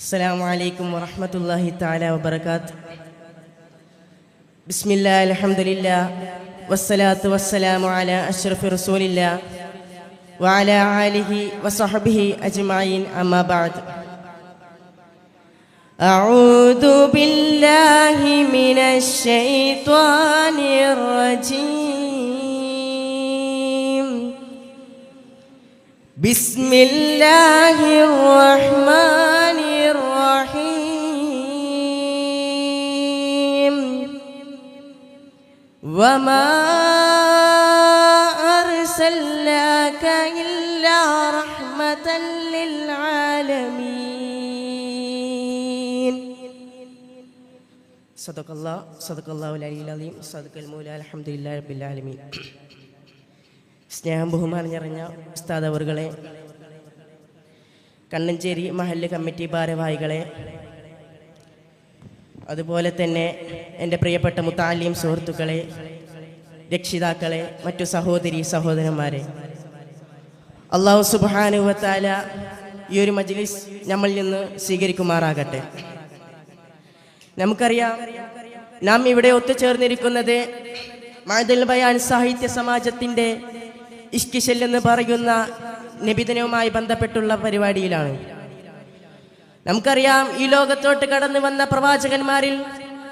السلام عليكم ورحمة الله تعالى وبركاته. بسم الله الحمد لله والصلاة والسلام على أشرف رسول الله وعلى آله وصحبه أجمعين أما بعد. أعوذ بالله من الشيطان الرجيم. بسم الله الرحمن وما أرسلناك إلا رحمة للعالمين صدق الله صدق الله العلي العظيم صدق المولى الحمد لله رب العالمين സ്നേഹം ബഹുമാനം നിറഞ്ഞ ഉസ്താദ് അവറുകളെ കണ്ണഞ്ചേരി മഹല്ല് കമ്മിറ്റി ഭാരവാഹികളെ അതുപോലെ തന്നെ എൻ്റെ പ്രിയപ്പെട്ട മുത്താലിയും സുഹൃത്തുക്കളെ രക്ഷിതാക്കളെ മറ്റു സഹോദരി സഹോദരന്മാരെ. അള്ളാഹു സുബാനുവത്താല ഈ ഒരു മജ്ലിസ് നമ്മളിൽ നിന്ന് സ്വീകരിക്കുമാറാകട്ടെ. നമുക്കറിയാം നാം ഇവിടെ ഒത്തുചേർന്നിരിക്കുന്നത് മാതൽ ബയാൻ സാഹിത്യ സമാജത്തിന്റെ ഇഷ്കിഷൽ എന്ന് പറയുന്ന നിബിധനവുമായി ബന്ധപ്പെട്ടുള്ള പരിപാടിയിലാണ്. നമുക്കറിയാം ഈ ലോകത്തോട്ട് കടന്നു വന്ന പ്രവാചകന്മാരിൽ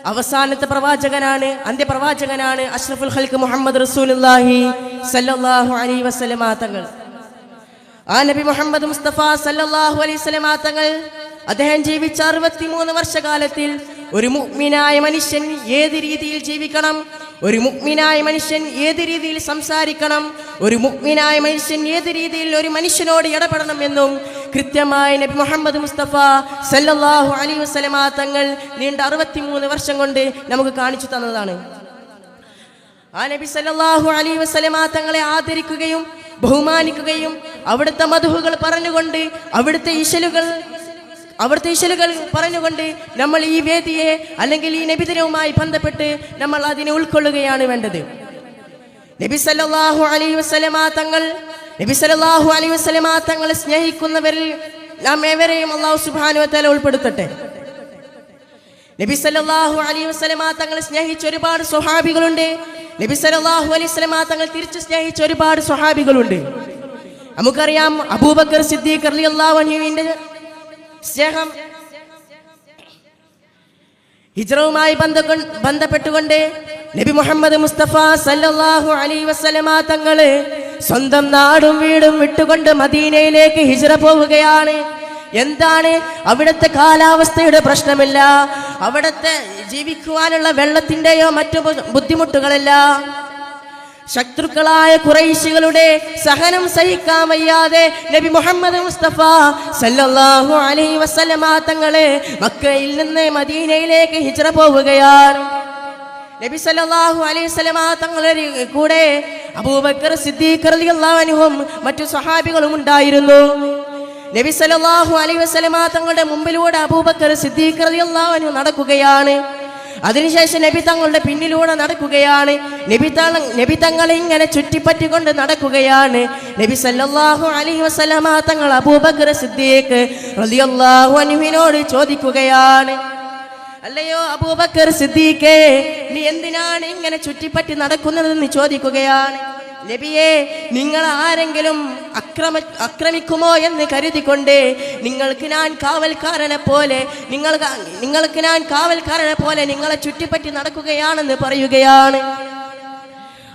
അവസാനത്തെ പ്രവാചകനാണ് അന്ത്യപ്രവാചകനാണ് അഷ്റഫുൽ ഖൽക്ക് മുഹമ്മദ് റസൂലുള്ളാഹി സല്ലല്ലാഹു അലൈഹി വസല്ലമ തങ്ങൾ. ആ നബി മുഹമ്മദ് മുസ്തഫ സല്ലല്ലാഹു അലൈഹി വസല്ലമ തങ്ങൾ അദ്ദേഹം ജീവിച്ച അറുപത്തിമൂന്ന് വർഷകാലത്തിൽ ഒരു മുഗ്മിനായ മനുഷ്യൻ ഏത് രീതിയിൽ ജീവിക്കണം ഒരു മുഗ്മിനായ മനുഷ്യൻ ഏത് രീതിയിൽ സംസാരിക്കണം ഒരു മുഗ്മിനായ മനുഷ്യൻ ഏത് രീതിയിൽ ഒരു മനുഷ്യനോട് ഇടപെടണം എന്നും കൃത്യമായ നബി മുഹമ്മദ് മുസ്തഫ സല്ലല്ലാഹു അലൈഹി വസല്ലമ തങ്ങൾ നീണ്ട അറുപത്തിമൂന്ന് വർഷം കൊണ്ട് നമുക്ക് കാണിച്ചു തന്നതാണ്. ആ നബി സല്ലല്ലാഹു അലൈഹി വസല്ലമ തങ്ങളെ ആദരിക്കുകയും ബഹുമാനിക്കുകയും അവിടുത്തെ മധുഹുകൾ പറഞ്ഞുകൊണ്ട് അവിടുത്തെ ഇശലുകൾ അവിടുത്തെ ഇശലുകൾ പറഞ്ഞുകൊണ്ട് നമ്മൾ ഈ വേദിയെ അല്ലെങ്കിൽ ഈ നബിദിനവുമായി ബന്ധപ്പെട്ട് നമ്മൾ അതിനെ ഉൾക്കൊള്ളുകയാണ് വേണ്ടത്. നബി സല്ലല്ലാഹു അലൈഹി വസല്ലമ തങ്ങൾ നബി സല്ലല്ലാഹു അലൈഹി വസല്ലമ തങ്ങളെ സ്നേഹിക്കുന്നവരിൽ നാം ഏവരെയും അള്ളാഹു സുബ്ഹാനഹു വതആല ഉൾപ്പെടുത്തട്ടെ. നബി സല്ലല്ലാഹു അലൈഹി വസല്ലമ തങ്ങളെ സ്നേഹിച്ച ഒരുപാട് സ്വഹാബികളുണ്ട്. നബി സല്ലല്ലാഹു അലൈഹി വസല്ലമ തങ്ങൾ തിരിച്ചു സ്നേഹിച്ച ഒരുപാട് സ്വഹാബികളുണ്ട്. നമുക്കറിയാം അബൂബക്കർ സിദ്ദീഖ് റളിയല്ലാഹു അൻഹുവിന്റെ സ്നേഹം ഹിജറവുമായി ബന്ധപ്പെട്ടുകൊണ്ട് നബി മുഹമ്മദ് മുസ്തഫ സല്ലല്ലാഹു അലൈഹി വസല്ലമ തങ്ങൾ സ്വന്തം നാടും വീടും വിട്ടുകൊണ്ട് മദീനയിലേക്ക് ഹിജറ പോവുകയാണ്. എന്താണ്? അവിടുത്തെ കാലാവസ്ഥയുടെ പ്രശ്നമില്ല. അവിടുത്തെ ജീവിക്കുവാനുള്ള വെള്ളത്തിന്റെയോ മറ്റു ബുദ്ധിമുട്ടുകളല്ല. ശത്രുക്കളായ കുറൈശികളുടെ സഹനം സഹിക്കാൻ വയ്യാതെ നബി മുഹമ്മദ് മുസ്തഫ സല്ലല്ലാഹു അലൈഹി വസല്ലമ തങ്ങളെ മക്കയിൽ നിന്ന് മദീനയിലേക്ക് ഹിജറ പോവുകയാണ്. നബി സല്ലല്ലാഹു അലൈഹി വസല്ലമ തങ്ങളുടെ കൂടെ അബൂബക്കർ സിദ്ദീഖ് അൻഹും മറ്റു സ്വഹാബികളും ഉണ്ടായിരുന്നു. നബി സല്ലല്ലാഹു അലൈഹി വസല്ലമ തങ്ങളുടെ മുമ്പിലൂടെ അബൂബക്കർ സിദ്ദീഖ് റളിയല്ലാഹു നടക്കുകയാണ്. അതിനുശേഷം നബി തങ്ങളുടെ പിന്നിലൂടെ നടക്കുകയാണ്. നബി തങ്ങൾ നബി തങ്ങളെ ഇങ്ങനെ ചുറ്റിപ്പറ്റിക്കൊണ്ട് നടക്കുകയാണ്. നബി സല്ലല്ലാഹു അലൈഹി വസല്ലമ തങ്ങൾ അബൂബക്കർ സിദ്ദീഖ് റളിയല്ലാഹു അൻഹുവിനോട് ചോദിക്കുകയാണ്. അല്ലയോ അബൂബക്കർ സിദ്ദീഖേ നീ എന്തിനാണ് ഇങ്ങനെ ചുറ്റിപ്പറ്റി നടക്കുന്നതെന്ന് ചോദിക്കുകയാണ്? നബിയെ നിങ്ങൾ ആരെങ്കിലും അക്രമ അക്രമിക്കുമോ എന്ന് കരുതിക്കൊണ്ട് നിങ്ങൾക്ക് ഞാൻ കാവൽക്കാരനെ പോലെ നിങ്ങൾ നിങ്ങൾക്ക് ഞാൻ കാവൽക്കാരനെ പോലെ നിങ്ങളെ ചുറ്റിപ്പറ്റി നടക്കുകയാണെന്ന് പറയുകയാണ്.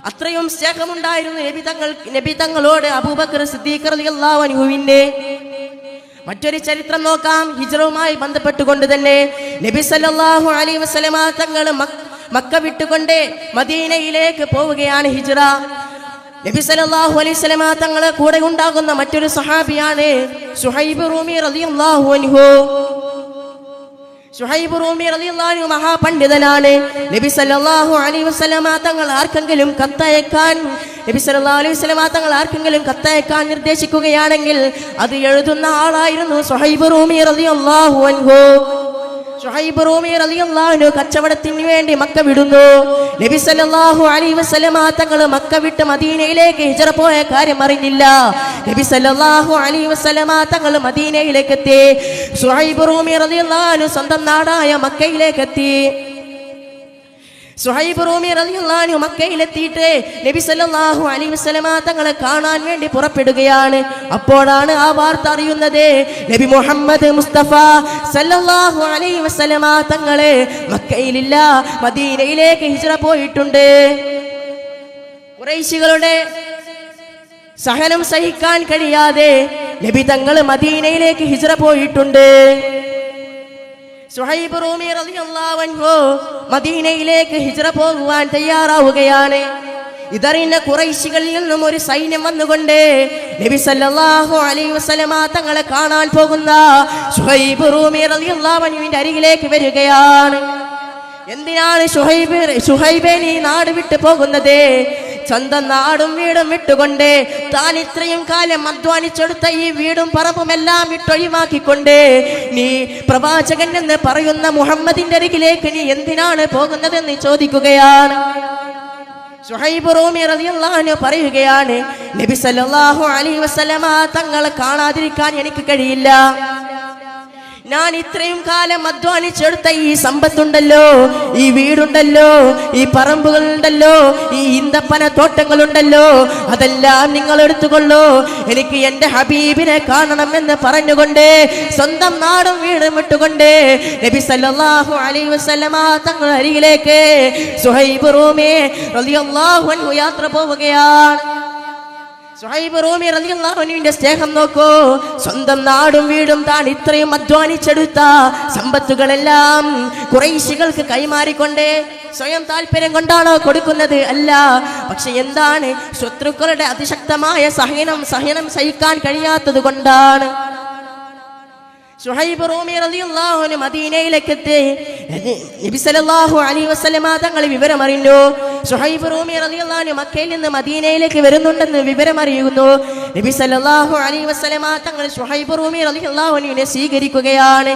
അത്രയും സ്നേഹമുണ്ടായിരുന്നു നബി തങ്ങൾ നബി തങ്ങളോട് അബൂബക്കർ സിദ്ദീഖ് റളിയല്ലാഹു അൻഹുവിന്റെ മറ്റൊരു ചരിത്രം നോക്കാം. ഹിജറുമായി ബന്ധപ്പെട്ടുകൊണ്ട് തന്നെ നബി സല്ലല്ലാഹു അലൈഹി വസല്ലമ തങ്ങൾ മക്ക- വിട്ടുകൊണ്ട് മദീനയിലേക്ക് പോവുകയാണ് ഹിജറ. നബി സല്ലല്ലാഹു അലൈഹി വസല്ലമ തങ്ങളെ കൂടെ ഉണ്ടാകുന്ന മറ്റൊരു സഹാബിയാണ് സുഹൈബ് റൂമി റളിയല്ലാഹു അൻഹു. സുഹൈബ് റൂമി റളിയല്ലാഹു മഹാപണ്ഡിതനാണ്. നബി സല്ലല്ലാഹു അലൈഹി വസല്ലമ തങ്ങൾ ആർക്കെങ്കിലും കത്തയക്കാൻ നബി സല്ലല്ലാഹു അലൈഹി വസല്ലമ തങ്ങൾ ആർക്കെങ്കിലും കത്തയക്കാൻ നിർദ്ദേശിക്കുകയാണെങ്കിൽ അത് എഴുതുന്ന ആളായിരുന്നു സുഹൈബ് റൂമി റളിയല്ലാഹു അൻഹു. ഷുഹൈബ് റൂമി റളിയല്ലാഹു കച്ചവടത്തിന് വേണ്ടി മക്ക വിടുന്നു. നബി സല്ലല്ലാഹു അലൈഹി വസല്ലമ തങ്ങൾ മക്ക വിട്ട് മദീനയിലേക്ക് ഹിജറ പോയ കാര്യം അറിഞ്ഞില്ല. നബി സല്ലല്ലാഹു അലൈഹി വസല്ലമ തങ്ങൾ മദീനയിലേക്ക് എത്തി. ഷുഹൈബ് റൂമി റളിയല്ലാഹു സ്വന്തം നാടായ മക്കയിലേക്ക് എത്തി. സുഹൈബ് റൂമി റളിയല്ലാഹു മക്കയിലെത്തിയിട്ട് നബി സല്ലല്ലാഹു അലൈഹി വസല്ലമ തങ്ങളെ കാണാൻ വേണ്ടി പുറപ്പെടുകയാണ്. അപ്പോഴാണ് ആ വാർത്ത അറിയുന്നത്. നബി മുഹമ്മദ് മുസ്തഫ സല്ലല്ലാഹു അലൈഹി വസല്ലമ തങ്ങളെ മക്കയിലില്ല മദീനയിലേക്ക് ഹിജ്റ പോയിട്ടുണ്ട്. കുറേശികളുടെ സഹനം സഹിക്കാൻ കഴിയാതെ നബി തങ്ങൾ മദീനയിലേക്ക് ഹിജ്റ പോയിട്ടുണ്ട്. സുഹൈബ് റൂമി റളിയല്ലാഹു മദീനയിലേക്ക് ഹിജ്റ പോകുവാൻ തയ്യാറാവുകയാണ്. ഇതറിഞ്ഞ കുറൈശികളിൽ നിന്നും ഒരു സൈന്യം വന്നുകൊണ്ട് നബി സല്ലല്ലാഹു അലൈഹി വസല്ലമ തങ്ങളെ കാണാൻ പോകുന്ന സുഹൈബ് റൂമി റളിയല്ലാഹു അൻഹുവിന്റെ അരികിലേക്ക് വരികയാണ്. എന്തിനാണ് സുഹൈബ് സുഹൈബേ നീ നാട് വിട്ടു പോകുന്നത്? സ്വന്തം നാടും വീടും വിട്ടുകൊണ്ട് താൻ ഇത്രയും കാലം അധ്വാനിച്ചെടുത്ത ഈ വീടും പറമ്പുമെല്ലാം വിട്ടൊഴിവാക്കിക്കൊണ്ട് നീ പ്രവാചകൻ എന്ന് പറയുന്ന മുഹമ്മദിന്റെ അരികിലേക്ക് നീ എന്തിനാണ് പോകുന്നതെന്ന് ചോദിക്കുകയാണ്. സുഹൈബ് പറയുകയാണ് നബി സല്ലല്ലാഹു അലൈഹി വസല്ലമ തങ്ങളെ കാണാതിരിക്കാൻ എനിക്ക് കഴിയില്ല. ഞാൻ ഇത്രയും കാലം അധ്വാനിച്ചെടുത്ത ഈ സമ്പത്തുണ്ടല്ലോ ഈ വീടുണ്ടല്ലോ ഈ പറമ്പുകളുണ്ടല്ലോ ഈ ഇന്തപ്പന തോട്ടങ്ങളുണ്ടല്ലോ അതെല്ലാം നിങ്ങൾ എടുത്തുകൊള്ളൂ. എനിക്ക് എന്റെ ഹബീബിനെ കാണണം എന്ന് പറഞ്ഞുകൊണ്ട് സ്വന്തം നാടും വീടും വിട്ടുകൊണ്ട് നബി സല്ലല്ലാഹു അലൈഹി വസല്ലമ തങ്ങൾ അരികിലേക്ക് സുഹൈബ് റൂമേ റളിയല്ലാഹു അൻഹു യാത്ര പോവുകയാണ്. സുഹൈബ് റൂമി റളിയല്ലാഹുവിന്റെ സ്നേഹം നോക്കൂ. സ്വന്തം നാടും വീടും താൻ ഇത്രയും അധ്വാനിച്ചെടുത്ത സമ്പത്തുകളെല്ലാം കുറേശികൾക്ക് കൈമാറിക്കൊണ്ടേ സ്വയം താല്പര്യം കൊണ്ടാണോ കൊടുക്കുന്നത്? അല്ല. പക്ഷെ എന്താണ്? ശത്രുക്കളുടെ അതിശക്തമായ സഹനം സഹനം സഹിക്കാൻ കഴിയാത്തത് കൊണ്ടാണ്. സുഹൈബ് റൂമി റളിയല്ലാഹു അൻഹു മദീനയിലേക്ക് നബി സല്ലല്ലാഹു അലൈഹി വസല്ലമ തങ്ങൾ വിവരം അറിഞ്ഞു സുഹൈബ് റൂമി റളിയല്ലാഹു മക്കയിൽ നിന്ന് മദീനയിലേക്ക് വരുന്നുണ്ടെന്ന് വിവരം അറിയുന്നു നബി സല്ലല്ലാഹു അലൈഹി വസല്ലമ തങ്ങൾ സുഹൈബ് റൂമി റളിയല്ലാഹു അൻഹുവിനെ സ്വീകരിക്കുകയാണ്.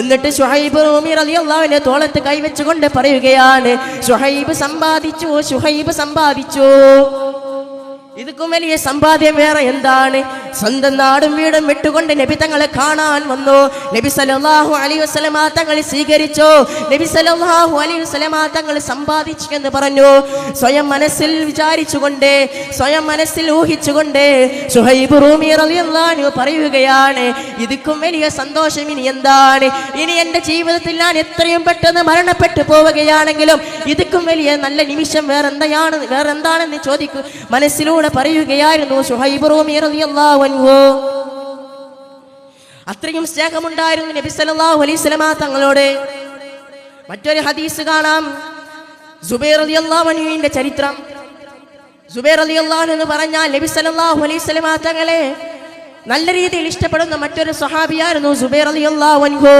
എന്നിട്ട് സുഹൈബ് റൂമി റളിയല്ലാഹു അൻഹു തോളത്ത് കൈവച്ചുകൊണ്ട് പറയുകയാണ്. സുഹൈബ് സമ്പാദിച്ചു സുഹൈബ് സമ്പാദിച്ചു. ഇതുക്കും വലിയ സമ്പാദ്യം വേറെ എന്താണ്? സ്വന്തം നാടും വീടും വിട്ടുകൊണ്ട് നബി തങ്ങളെ കാണാൻ വന്നു. നബി സലാഹു അലി വസല്ലമ തങ്ങൾ സ്വീകരിച്ചു. നബി സലാഹു അലി വസല്ലമ തങ്ങൾ സമ്പാദിച്ചു എന്ന് പറഞ്ഞു. സ്വയം മനസ്സിൽ വിചാരിച്ചുകൊണ്ട് സ്വയം മനസ്സിൽ ഊഹിച്ചുകൊണ്ട് സുഹൈബ് റൂമി അൻഹു പറയുകയാണ് ഇതിക്കും വലിയ സന്തോഷം ഇനി എന്താണ്? ഇനി എന്റെ ജീവിതത്തിൽ ഞാൻ എത്രയും പെട്ടെന്ന് മരണപ്പെട്ടു പോവുകയാണെങ്കിലും ഇതിക്കും വലിയ നല്ല നിമിഷം വേറെന്താണ് വേറെന്താണെന്ന് ചോദിക്കും മനസ്സിലൂടെ പറയുകയായിരുന്നു സുഹൈബ് റൂമി റളിയല്ലാഹു അത്രയും സ്നേഹമുണ്ടായിരുന്നു നബി സല്ലല്ലാഹു അലൈഹി വസല്ലമ തങ്ങളോട്. മറ്റൊരു ഹദീസ് കാണാം. സുബൈർ റളിയല്ലാഹു അൻഹുവിന്റെ ചരിത്രം. സുബൈർ റളിയല്ലാഹു എന്ന് പറഞ്ഞാൽ നബി സല്ലല്ലാഹു അലൈഹി വസല്ലമ തങ്ങളെ നല്ല രീതിയിൽ ഇഷ്ടപ്പെടുന്ന മറ്റൊരു സ്വഹാബിയായിരുന്നു സുബൈർ റളിയല്ലാഹു അൻഹു.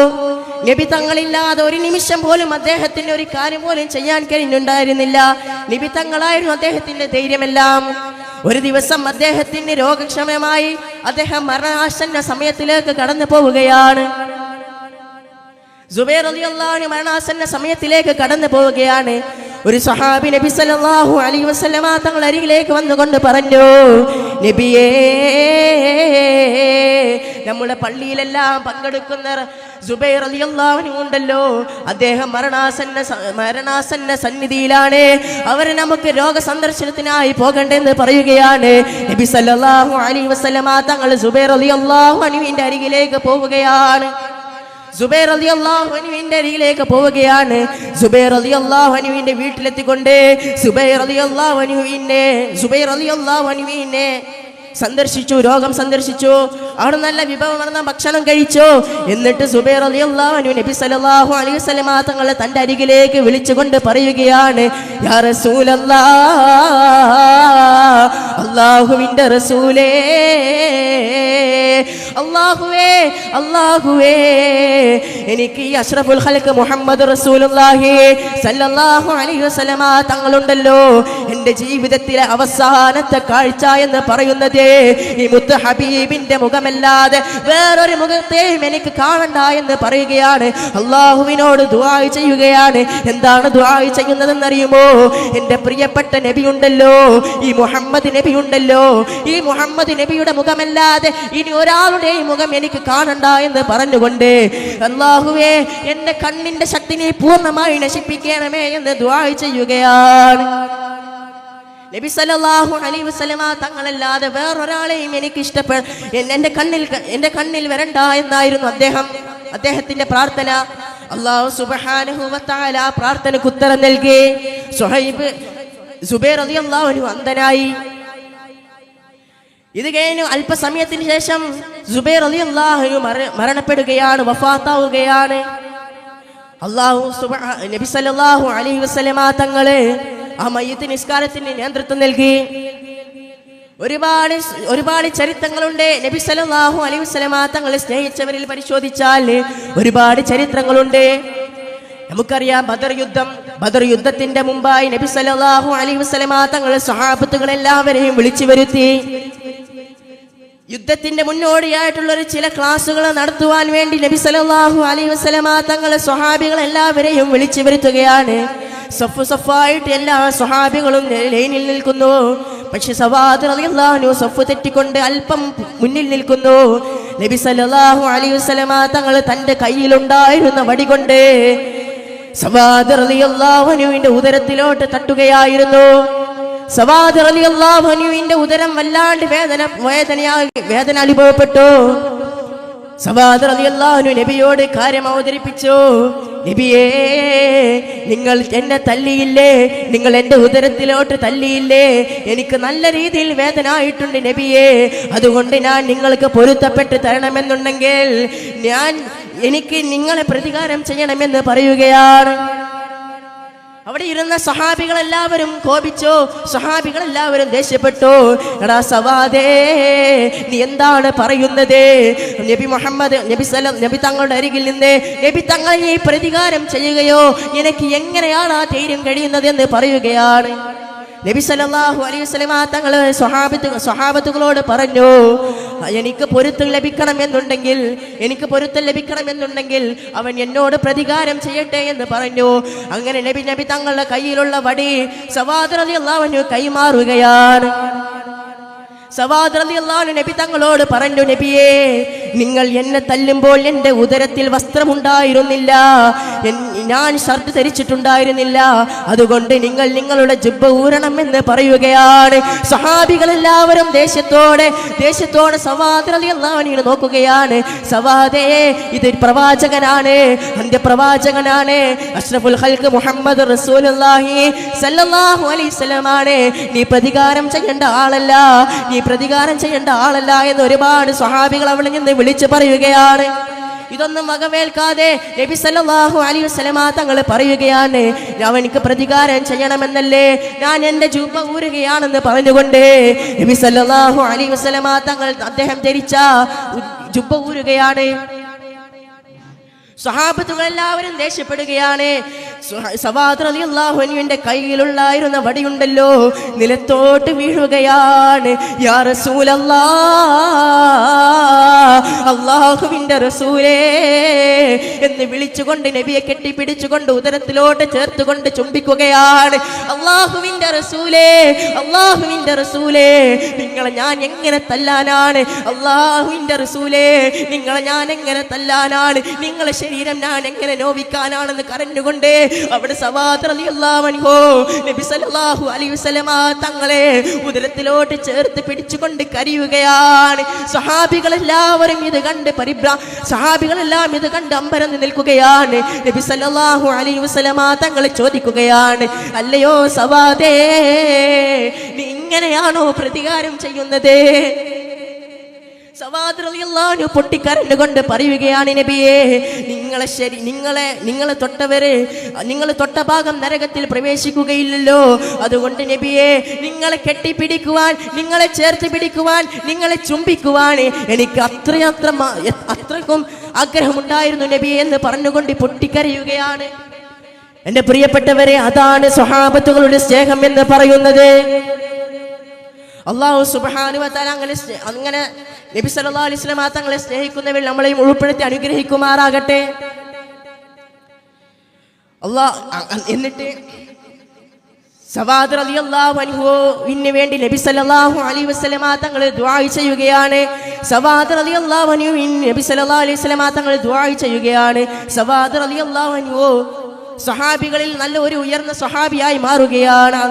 നബി തങ്ങളില്ലാതെ ഒരു നിമിഷം പോലും അദ്ദേഹത്തിന് ഒരു കാര്യം പോലും ചെയ്യാൻ കഴിഞ്ഞുണ്ടായിരുന്നില്ല നബി തങ്ങളായിരുന്നു അദ്ദേഹത്തിന്റെ ധൈര്യമെല്ലാം. ഒരു ദിവസം അദ്ദേഹത്തിന് രോഗക്ഷമമായി അദ്ദേഹം മരണാശന്റെ സമയത്തിലേക്ക് കടന്നു പോവുകയാണ്. സുബൈർ അലി അള്ളാഹു മരണാസന്ന സമയത്തിലേക്ക് കടന്നു പോവുകയാണ്. ഒരു സഹാബി നബി സല്ലല്ലാഹു അലൈഹി വസല്ലമ തങ്ങൾ അരികിലേക്ക് വന്നുകൊണ്ട് പറഞ്ഞു നബിയേ നമ്മുടെ പള്ളിയിലെല്ലാം പങ്കെടുക്കുന്ന സുബൈർ അലി ഉണ്ടല്ലോ. അദ്ദേഹം മരണാസന്ന മരണാസന്ന സന്നിധിയിലാണ്. അവർ നമുക്ക് രോഗ സന്ദർശനത്തിനായി പോകണ്ടെന്ന് പറയുകയാണ്. നബി സല്ലല്ലാഹു അലൈഹി വസല്ലമ തങ്ങൾ സുബൈർ അള്ളാഹു അനുവിന്റെ അരികിലേക്ക് പോവുകയാണ്. സുബൈർ അലി അള്ളാഹുനുവിന്റെ അരികിലേക്ക് പോവുകയാണ്. സുബൈർ അലി അള്ളാഹുനുവിന്റെ വീട്ടിലെത്തിക്കൊണ്ട് സുബൈർ അലി അൻഹുവിനെ സുബൈർ അലി അൻഹുവിനെ സന്ദർശിച്ചു രോഗം സന്ദർശിച്ചു. അവിടെ നല്ല വിഭവം ഭക്ഷണം കഴിച്ചു. എന്നിട്ട് സുബൈർ അലി അള്ളാഹു നബി സലാഹു അലൈഹി വസല്ലമ തങ്ങളെ തന്റെ അരികിലേക്ക് വിളിച്ചുകൊണ്ട് പറയുകയാണ് അള്ളാഹുവിന്റെ റസൂലേ അള്ളാഹുവേ അള്ളാഹുവേ എനിക്ക് ഈ അഷ്റഫുൽ ഖൽക്ക് മുഹമ്മദ് റസൂലുള്ളാഹി സല്ലല്ലാഹു അലൈഹി വസല്ലമ തങ്ങളുണ്ടല്ലോ. എന്റെ ജീവിതത്തിലെ അവസാനത്തെ കാഴ്ച എന്ന് പറയുന്നത് ഈ മുത്ത് ഹബീബിന്റെ മുഖമല്ലാതെ വേറൊരു മുഖത്തെയും എനിക്ക് കാണണ്ട എന്ന് പറയുകയാണ്. അള്ളാഹുവിനോട് ദുആയി ചെയ്യുകയാണ്. എന്താണ് ദുആയി ചെയ്യുന്നതെന്നറിയുമോ? എന്റെ പ്രിയപ്പെട്ട നബിയുണ്ടല്ലോ. ഈ മുഹമ്മദ് നബിയുണ്ടല്ലോ. ഈ മുഹമ്മദ് നബിയുടെ മുഖമല്ലാതെ ഇനി ഒരാളുടെയും മുഖം എനിക്ക് കാണണ്ട എന്ന് പറഞ്ഞുകൊണ്ട് അള്ളാഹുവേ എന്റെ കണ്ണിന്റെ ശക്തി നീ പൂർണമായി നശിപ്പിക്കണമേ എന്ന് ദ്വാ ചെയ്യുകയാണ്. നബി സല്ലല്ലാഹു അലൈഹി വസല്ലമ തങ്ങളല്ലാതെ വേറൊരാളെയും എനിക്ക് ഇഷ്ടപ്പെട എന്റെ കണ്ണിൽ എന്റെ കണ്ണിൽ വരണ്ട എന്നായിരുന്നു അദ്ദേഹം അദ്ദേഹത്തിന്റെ പ്രാർത്ഥന. അള്ളാഹു സുബ്ഹാനഹു വ പ്രാർത്ഥനക്ക് ഉത്തരം നൽകി. സുഹൈബ് സുബൈർ റളിയല്ലാഹു അള്ളാഹു അന്ധനായി. ഇത് കഴിഞ്ഞു അല്പസമയത്തിന് ശേഷം സുബൈർ അലി അള്ളാഹു മരണപ്പെടുകയാണ് വഫാത്താവുകയാണ്. അള്ളാഹു നബി സല്ലല്ലാഹു അലൈഹി വസല്ലമ തങ്ങൾ ആ മയ്യത്ത് നിസ്കാരത്തിന് നേതൃത്വം നൽകി. ഒരുപാട് ഒരുപാട് ചരിത്രങ്ങളുണ്ട്. നബി സല്ലല്ലാഹു അലി വസല്ലമ തങ്ങളെ സ്നേഹിച്ചവരിൽ പരിശോധിച്ചാൽ ഒരുപാട് ചരിത്രങ്ങളുണ്ട്. നമുക്കറിയാം ബദർ യുദ്ധം ബദർ യുദ്ധത്തിന്റെ മുമ്പായി നബി സല്ലല്ലാഹു അലി വസല്ലമ തങ്ങളെ സഹാബത്തുകൾ എല്ലാവരെയും വിളിച്ചു വരുത്തി. യുദ്ധത്തിന്റെ മുന്നോടിയായിട്ടുള്ള ഒരു ചില ക്ലാസ്സുകൾ നടത്തുവാൻ വേണ്ടി നബി സല്ലല്ലാഹു അലൈഹി വസ്ലമ തങ്ങളെ സ്വഹാബികൾ എല്ലാവരെയും വിളിച്ചു വരുത്തുകയാണ് സഫ് സഫായിട്ട് എല്ലാ സ്വഹാബികളും ലൈനിൽ നിൽക്കുന്നു. പക്ഷെ സവാദ് സഫ് തെറ്റിക്കൊണ്ട് അല്പം മുന്നിൽ നിൽക്കുന്നു. നബി സല്ലല്ലാഹു അലൈഹി വസ്ലമ തങ്ങൾ തന്റെ കയ്യിലുണ്ടായിരുന്ന വടി കൊണ്ട് സവാദ് റളിയല്ലാഹുവിന്റെ ഉദരത്തിലോട്ട് തട്ടുകയായിരുന്നു. സവാദ് റളിയല്ലാഹുവിന്റെ ഉദരം വല്ലാണ്ട് വേദന വേദനയാകി വേദന അനുഭവപ്പെട്ടു. സവാദ് റളിയല്ലാഹു നബിയോട് കാര്യം അവതരിപ്പിച്ചു. നബിയേ നിങ്ങൾ എന്നെ തല്ലിയില്ലേ? നിങ്ങൾ എന്റെ ഉദരത്തിലോട്ട് തല്ലിയില്ലേ? എനിക്ക് നല്ല രീതിയിൽ വേദന ആയിട്ടുണ്ട് നബിയേ. അതുകൊണ്ട് ഞാൻ നിങ്ങൾക്ക് പൊരുത്തപ്പെട്ട് തരണമെന്നുണ്ടെങ്കിൽ ഞാൻ എനിക്ക് നിങ്ങളെ പ്രതികാരം ചെയ്യണമെന്ന് പറയുകയാണ്. അവിടെ ഇരുന്ന സഹാബികൾ എല്ലാവരും കോപിച്ചു. സഹാബികൾ എല്ലാവരും ദേഷ്യപ്പെട്ടു. എടാ സവാദേ നീ എന്താണ് പറയുന്നത്? നബി മുഹമ്മദ് നബി സലം നബി തങ്ങളുടെ അരികിൽ നിന്ന് നബി തങ്ങളെ പ്രതികാരം ചെയ്യുകയോ എനിക്ക് എങ്ങനെയാണ് ആ ധൈര്യം കഴിയുന്നത് എന്ന് പറയുകയാണ്. നബി അലൈഹി വസല്ലമ തങ്ങൾ സ്വഹാബത്ത് സ്വഹാബത്തുകളോട് പറഞ്ഞു എനിക്ക് പൊരുത്തം ലഭിക്കണം എന്നുണ്ടെങ്കിൽ എനിക്ക് പൊരുത്തം ലഭിക്കണം എന്നുണ്ടെങ്കിൽ അവൻ എന്നോട് പ്രതികാരം ചെയ്യട്ടെ എന്ന് പറഞ്ഞു. അങ്ങനെ നബി നബി തങ്ങളുടെ കയ്യിലുള്ള വടി സവാദ് അള്ളാഹുവിന് കൈമാറുകയാണ്. സവാദ് നബി തങ്ങളോട് പറഞ്ഞു നബിയേ നിങ്ങൾ എന്നെ തല്ലുമ്പോൾ എന്റെ ഉദരത്തിൽ വസ്ത്രമുണ്ടായിരുന്നില്ല. ഞാൻ ഷർട്ട് ധരിച്ചിട്ടുണ്ടായിരുന്നില്ല. അതുകൊണ്ട് നിങ്ങൾ നിങ്ങളുടെ ജുബ്ബ എന്ന് പറയുകയാണ്. സഹാബികൾ എല്ലാവരും ദേശത്തോടെ ദേശത്തോടെ സവാദ് റളിയല്ലാഹുവിനെ നോക്കുകയാണ്. സവാദേ ഇത് പ്രവാചകനാണ്. അന്ത്യപ്രവാചകനാണ് അഷ്റഫുൽ ഹൽക്ക് മുഹമ്മദ് റസൂലുള്ളാഹി സല്ലല്ലാഹു അലൈഹി വസല്ലമാണ് നീ പ്രതികാരം ചെയ്യേണ്ട ആളല്ല. നീ പ്രതികാരം ചെയ്യേണ്ട ആളല്ല എന്ന് ഒരുപാട് സ്വഹാബികൾ അവളിൽ നിന്ന് വിളിച്ചു പറയുകയാണ്. ഇതൊന്നും വകവേൽക്കാതെ നബി സല്ലല്ലാഹു അലൈഹി വസല്ലമ തങ്ങൾ പറയുകയാണ് ഞാൻ എനിക്ക് പ്രതികാരം ചെയ്യണമെന്നല്ലേ? ഞാൻ എന്റെ ജൂബ ഊരുകയാണെന്ന് പറഞ്ഞുകൊണ്ട് നബി സല്ലല്ലാഹു അലൈഹി വസല്ലമ തങ്ങൾ അദ്ദേഹം ധരിച്ച ജുബ ഊരുകയാണ്. സഹാബത്തുകൾ എല്ലാവരും ദേഷ്യപ്പെടുകയാണ് സവാദ്രലിയുടെ കയ്യിലുള്ളായിരുന്ന വടിയുണ്ടല്ലോ. നിലത്തോട്ട് വീഴുകയാണ്. യാ അള്ളാഹുവിന്റെ റസൂലേ എന്ന് വിളിച്ചുകൊണ്ട് നബിയെ കെട്ടിപ്പിടിച്ചുകൊണ്ട് ഉദരത്തിലോട്ട് ചേർത്തുകൊണ്ട് ചുംബിക്കുകയാണ്. അള്ളാഹുവിന്റെ റസൂലേ അള്ളാഹുവിന്റെ റസൂലേ നിങ്ങളെ ഞാൻ എങ്ങനെ തല്ലാനാണ്? അള്ളാഹുവിന്റെ റസൂലേ നിങ്ങളെ ഞാൻ എങ്ങനെ തല്ലാനാണ്? നിങ്ങളെ ശരീരം ഞാൻ എങ്ങനെ നോവിക്കാനാണെന്ന് കരഞ്ഞുകൊണ്ട് അവിടെ സവാദ്രലിയല്ലാവൻഹോ നബി സല്ലല്ലാഹു അലൈഹി വസല്ലമ തങ്ങളെ ഉദരത്തിലോട്ട് ചേർത്ത് പിടിച്ചുകൊണ്ട് കരയുകയാണ്. സഹാബികളെല്ലാവരും ഇത് കണ്ട് പരിഭ്രാ സഹാബികളെല്ലാം ഇത് കണ്ട് അമ്പരന്ന് നിൽക്കുകയാണ്. നബി സല്ലല്ലാഹു അലൈഹി വസല്ലമ തങ്ങളെ ചോദിക്കുകയാണ് അല്ലയോ സവാദേ നീ ഇങ്ങനെയാണോ പ്രതികാരം ചെയ്യുന്നത്? സവാദ് കൊണ്ട് പറയുകയാണ് നബിയെ നിങ്ങളെ ശരി നിങ്ങളെ നിങ്ങളെ തൊട്ടവര് നിങ്ങൾ തൊട്ട ഭാഗം നരകത്തിൽ പ്രവേശിക്കുകയില്ലല്ലോ. അതുകൊണ്ട് നബിയെ നിങ്ങളെ കെട്ടിപ്പിടിക്കുവാൻ നിങ്ങളെ ചേർത്ത് പിടിക്കുവാൻ നിങ്ങളെ ചുംബിക്കുവാൻ എനിക്ക് അത്രയത്ര അത്രക്കും ആഗ്രഹമുണ്ടായിരുന്നു നബിയെ എന്ന് പറഞ്ഞുകൊണ്ട് പൊട്ടിക്കരയുകയാണ്. എന്റെ പ്രിയപ്പെട്ടവരെ അതാണ് സ്വഹാബത്തുകളുടെ സ്നേഹം എന്ന് പറയുന്നത്. അള്ളാഹു സുബാനുവത്താൽ അങ്ങനെ അങ്ങനെ നബി സല്ലല്ലാഹു അലൈഹി വസല്ലമ തങ്ങളെ സ്നേഹിക്കുന്നവർ നമ്മളെയും ഉൾപ്പെടുത്തി അനുഗ്രഹിക്കുമാറാകട്ടെ. അള്ളാഹ് അ- അ- എന്നിട്ട് സവാദ് റളിയല്ലാഹു അൻഹുവിന് വേണ്ടി നബി സല്ലല്ലാഹു അലൈഹി വസല്ലമ തങ്ങൾ ദുആ ചെയ്യുകയാണ്. സവാദ് റളിയല്ലാഹു അൻഹുവിന് നബി സല്ലല്ലാഹു അലൈഹി വസല്ലമ തങ്ങൾ ദുആ ചെയ്യുകയാണ്. സവാദ് റളിയല്ലാഹു അൻഹു സഹാബികളിൽ നല്ല ഒരു ഉയർന്ന സഹാബിയായി മാറുകയാണ്.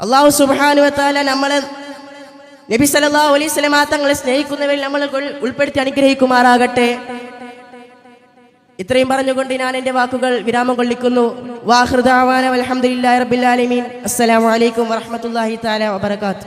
അള്ളാഹു സുബ്ഹാനഹു വതആല നമ്മളെ നബി സല്ലല്ലാഹു അലൈഹി വസല്ലമ തങ്ങളെ സ്നേഹിക്കുന്നവരിൽ നമ്മൾ ഉൾ- ഉൾപ്പെടുത്തി അനുഗ്രഹിക്കുമാറാകട്ടെ. ഇത്രയും പറഞ്ഞുകൊണ്ട് ഞാൻ എന്റെ വാക്കുകൾ വിരാമം കൊള്ളിക്കുന്നു. വാഹൃദാവാനം അലഹമുല്ലാ റബ്ബിൽ ആലമീൻ. അസ്സലാമു അലൈക്കും വറഹ്മത്തുള്ളാഹി തആല വബറകാത്ത്